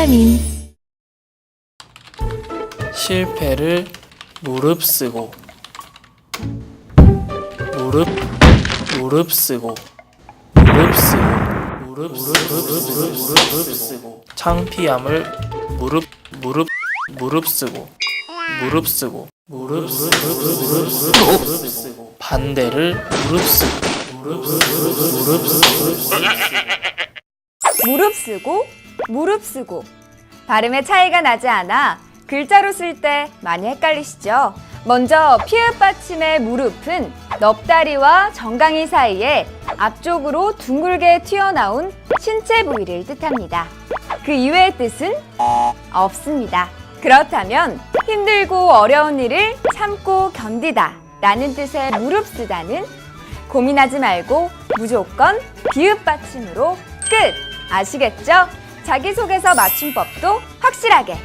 비타민 실패를 무릅쓰고 무릎 무릅쓰고 무릅쓰고 무릅쓰고 무릅쓰고 창피함을 무릎 무릎 무릅쓰고 무릅쓰고 무릅쓰고 반대를 무릅쓰고 무릅쓰고 무릎 쓰고 무릎 쓰고 발음의 차이가 나지 않아 글자로 쓸 때 많이 헷갈리시죠? 먼저 피읍 받침의 무릎은 넙다리와 정강이 사이에 앞쪽으로 둥글게 튀어나온 신체 부위를 뜻합니다. 그 이외의 뜻은 없습니다. 그렇다면 힘들고 어려운 일을 참고 견디다 라는 뜻의 무릎 쓰다는 고민하지 말고 무조건 비읍 받침으로 끝! 아시겠죠? 자기소개서 맞춤법도 확실하게